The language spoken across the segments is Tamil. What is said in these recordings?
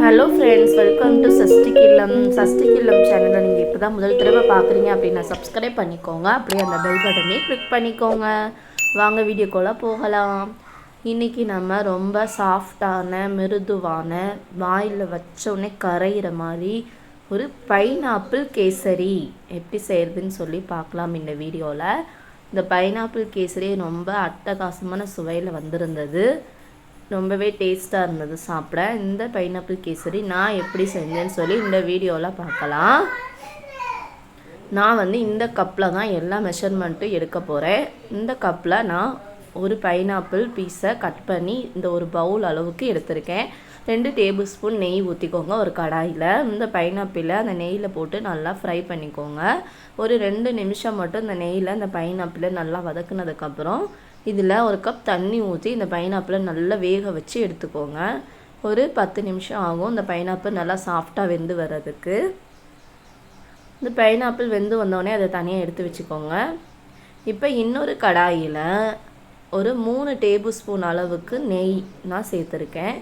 Hello friends welcome to Sashti கில்லம் Sashti கில்லம் சேனலை நீங்கள் இப்போ தான் முதல் தடவை பார்க்குறீங்க அப்படின்னா சப்ஸ்கிரைப் பண்ணிக்கோங்க. அப்படியே அந்த பெல் பட்டனே கிளிக் பண்ணிக்கோங்க. வாங்க வீடியோக்குள்ளே போகலாம். இன்றைக்கி நம்ம ரொம்ப சாஃப்டான மிருதுவான வாயில் வச்ச உடனே கரையிற மாதிரி ஒரு பைனாப்பிள் கேசரி எப்படி செய்கிறதுன்னு சொல்லி பார்க்கலாம் இந்த வீடியோவில் இந்த பைனாப்பிள் கேசரி ரொம்ப அட்டகாசமான சுவையில் வந்திருந்தது. ரொம்பவே டேஸ்ட்டாக இருந்தது சாப்பிட. இந்த பைனாப்பிள் கேசரி நான் எப்படி செஞ்சேன்னு சொல்லி இந்த வீடியோவில் பார்க்கலாம். நான் வந்து இந்த கப்பில் தான் எல்லா மெஷர்மெண்ட்டும் எடுக்க போகிறேன் இந்த கப்பில் நான் ஒரு பைனாப்பிள் பீஸை கட் பண்ணி இந்த ஒரு பவுல் அளவுக்கு எடுத்திருக்கேன். ரெண்டு டேபிள் ஸ்பூன் நெய் ஊற்றிக்கோங்க ஒரு கடாயில். இந்த பைனாப்பிளை அந்த நெய்யில் போட்டு நல்லா ஃப்ரை பண்ணிக்கோங்க. ஒரு ரெண்டு நிமிஷம் மட்டும் இந்த நெய்யில் இந்த பைனாப்பிளை நல்லா வதக்குனதுக்கப்புறம் இதில் ஒரு கப் தண்ணி ஊற்றி இந்த பைனாப்பிளை நல்லா வேக வச்சு எடுத்துக்கோங்க. ஒரு பத்து நிமிஷம் ஆகும் இந்த பைனாப்பிள் நல்லா சாஃப்டாக வெந்து வர்றதுக்கு. இந்த பைனாப்பிள் வெந்து வந்தோடனே அதை தனியாக எடுத்து வச்சுக்கோங்க. இப்போ இன்னொரு கடாயில் ஒரு மூணு டேபிள் ஸ்பூன் அளவுக்கு நெய் நான் சேர்த்துருக்கேன்.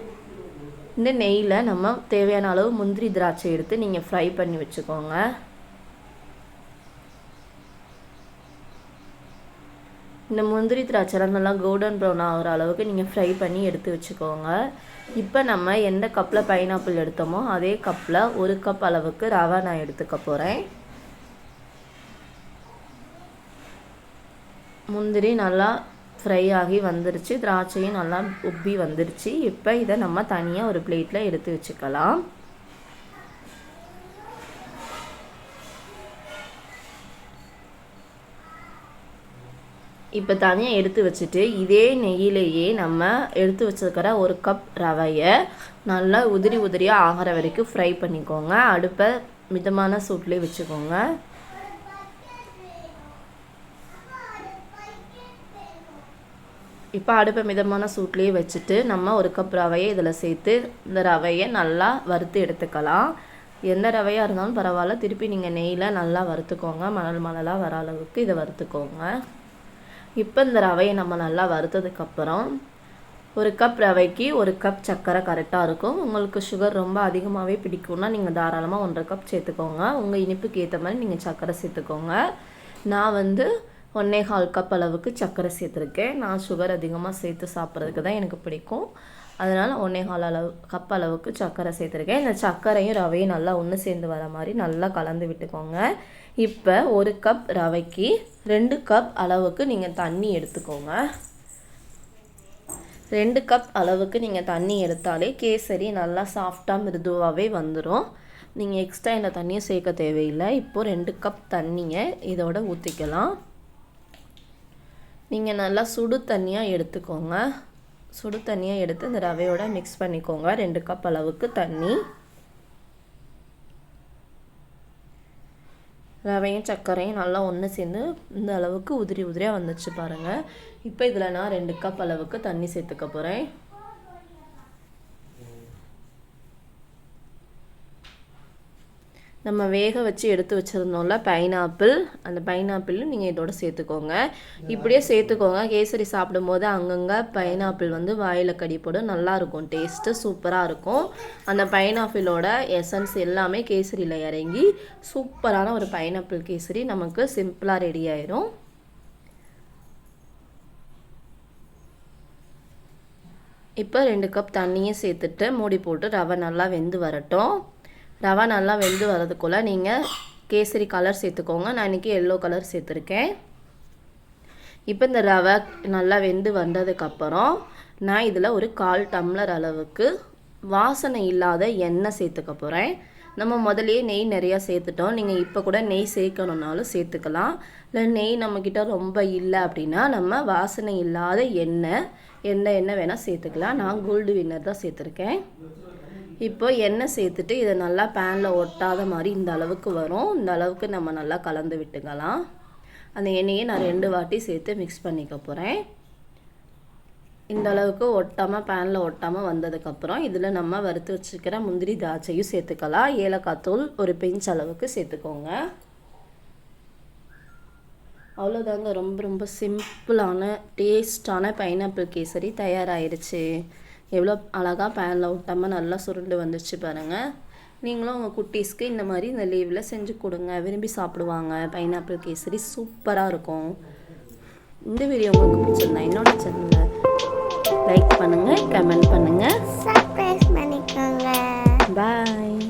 இந்த நெய்யில் நம்ம தேவையான அளவு முந்திரி திராட்சை எடுத்து நீங்கள் ஃப்ரை பண்ணி வச்சுக்கோங்க. இந்த முந்திரி திராட்சைலாம் நல்லா கோல்டன் ப்ரௌன் ஆகிற அளவுக்கு நீங்கள் ஃப்ரை பண்ணி எடுத்து வச்சுக்கோங்க. இப்போ நம்ம எந்த கப்பில் பைனாப்பிள் எடுத்தோமோ அதே கப்பில் ஒரு கப் அளவுக்கு ரவை நான் எடுத்துக்க போகிறேன் முந்திரி நல்லா ஃப்ரை ஆகி வந்துருச்சு. திராட்சையும் நல்லா உப்பி வந்துருச்சு. இப்போ இதை நம்ம தனியாக ஒரு பிளேட்டில் எடுத்து வச்சுக்கலாம். இப்போ தனியாக எடுத்து வச்சுட்டு இதே நெய்யிலேயே நம்ம எடுத்து வச்சிருக்கிற ஒரு கப் ரவையை நல்லா உதிரி உதிரியாக ஆகிற வரைக்கும் ஃப்ரை பண்ணிக்கோங்க. அடுப்பை மிதமான சூட்லேயே வச்சுக்கோங்க. இப்போ அடுப்பை மிதமான சூட்லேயே வச்சுட்டு நம்ம ஒரு கப் ரவையை இதில் சேர்த்து இந்த ரவையை நல்லா வறுத்து எடுத்துக்கலாம். எந்த ரவையாக இருந்தாலும் பரவாயில்ல. திருப்பி நீங்கள் நெய்யில் நல்லா வறுத்துக்கோங்க. மணல் மணலாக வர அளவுக்கு இதை வறுத்துக்கோங்க. இப்போ இந்த ரவையை நம்ம நல்லா வறுத்ததுக்கப்புறம் ஒரு கப் ரவைக்கு ஒரு கப் சர்க்கரை கரெக்டாக இருக்கும். உங்களுக்கு சுகர் ரொம்ப அதிகமாகவே பிடிக்கும்னா நீங்கள் தாராளமாக ஒன்றரை கப் சேர்த்துக்கோங்க. உங்கள் இனிப்புக்கு ஏற்ற மாதிரி நீங்கள் சர்க்கரை சேர்த்துக்கோங்க. நான் வந்து ஒன்றே கால் கப் அளவுக்கு சர்க்கரை சேர்த்துருக்கேன். நான் சுகர் அதிகமாக சேர்த்து சாப்பிட்றதுக்கு தான் எனக்கு பிடிக்கும். அதனால் ஒன்றே கால் அளவு கப் அளவுக்கு சர்க்கரை சேர்த்துருக்கேன். இந்த சர்க்கரையும் ரவையும் நல்லா ஒன்று சேர்ந்து வர மாதிரி நல்லா கலந்து விட்டுக்கோங்க. இப்போ ஒரு கப் ரவைக்கு ரெண்டு கப் அளவுக்கு நீங்கள் தண்ணி எடுத்துக்கோங்க. ரெண்டு கப் அளவுக்கு நீங்கள் தண்ணி எடுத்தாலே கேசரி நல்லா சாஃப்டாக மிருதுவாகவே வந்துடும் நீங்கள் எக்ஸ்ட்ரா இந்த தண்ணியை சேர்க்க தேவையில்லை. இப்போது ரெண்டு கப் தண்ணியை இதோட ஊற்றிக்கலாம் நீங்கள் நல்லா சுடு தண்ணியாக எடுத்துக்கோங்க. சுடு தண்ணியாக எடுத்து இந்த ரவையோட மிக்ஸ் பண்ணிக்கோங்க. ரெண்டு கப் அளவுக்கு தண்ணி. ரவையும் சர்க்கரையும் நல்லா ஒன்று சேர்ந்து இந்த அளவுக்கு உதிரி உதிரியாக வந்துச்சு பாருங்கள் இப்போ இதில் நான் ரெண்டு கப் அளவுக்கு தண்ணி சேர்த்துக்க போகிறேன் நம்ம வேக வச்சு எடுத்து வச்சுருந்தோம்ல பைனாப்பிள் அந்த பைனாப்பிளும் நீங்கள் இதோட சேர்த்துக்கோங்க. இப்படியே சேர்த்துக்கோங்க. கேசரி சாப்பிடும்போது அங்கங்கே பைனாப்பிள் வந்து வாயில் கடிப்படும் நல்லாயிருக்கும் டேஸ்ட்டு சூப்பராக இருக்கும். அந்த பைனாப்பிளோட எசன்ஸ் எல்லாமே கேசரியில் இறங்கி சூப்பரான ஒரு பைனாப்பிள் கேசரி நமக்கு சிம்பிளாக ரெடி ஆயிரும். இப்போ ரெண்டு கப் தண்ணியும் சேர்த்துட்டு மூடி போட்டு ரவை நல்லா வெந்து வரட்டும். ரவா நல்லா வெந்து வரதுக்குள்ளே நீங்கள் கேசரி கலர் சேர்த்துக்கோங்க. நான் இன்றைக்கி எல்லோ கலர் சேர்த்துருக்கேன். இப்போ இந்த ரவை நல்லா வெந்து வந்ததுக்கப்புறம் நான் இதில் ஒரு கால் டம்ளர் அளவுக்கு வாசனை இல்லாத எண்ணெய் சேர்த்துக்க போகிறேன் நம்ம முதலையே நெய் நிறையா சேர்த்துட்டோம். நீங்கள் இப்போ கூட நெய் சேர்க்கணுன்னாலும் சேர்த்துக்கலாம். இல்லை நெய் நம்மக்கிட்ட ரொம்ப இல்லை அப்படின்னா நம்ம வாசனை இல்லாத எண்ணெய் எந்த எண்ணெய் வேணால் சேர்த்துக்கலாம். நான் கோல்டு வின்னர் தான் சேர்த்துருக்கேன். இப்போ எண்ணெய் சேர்த்துட்டு இதை நல்லா பேனில் ஒட்டாத மாதிரி இந்த அளவுக்கு வரும். இந்த அளவுக்கு நம்ம நல்லா கலந்து விட்டுக்கலாம். அந்த எண்ணெயை நான் ரெண்டு வாட்டி சேர்த்து மிக்ஸ் பண்ணிக்க போகிறேன் இந்த அளவுக்கு ஒட்டாமல் பேனில் ஒட்டாமல் வந்ததுக்கப்புறம் இதில் நம்ம வறுத்து வச்சுக்கிற முந்திரி திராட்சையும் சேர்த்துக்கலாம். ஏலக்காய் தூள் ஒரு பிஞ்ச் அளவுக்கு சேர்த்துக்கோங்க. அவ்வளோதாங்க ரொம்ப ரொம்ப சிம்பிளான டேஸ்டான பைனாப்பிள் கேசரி தயாராகிடுச்சு எவ்வளோ அழகாக பேனில் விட்டாமல் நல்லா சுருண்டு வந்துச்சு பாருங்கள் நீங்களும் உங்கள் குட்டீஸ்க்கு இந்த மாதிரி இந்த லீவில் செஞ்சு கொடுங்க. விரும்பி சாப்பிடுவாங்க. பைனாப்பிள் கேசரி சூப்பராக இருக்கும். இந்த வீடியோ உங்களுக்கு பிடிச்சிருந்தா என்னோட சேனலை லைக் பண்ணுங்கள் கமெண்ட் பண்ணுங்கள் பண்ணிக்கோங்க. பாய்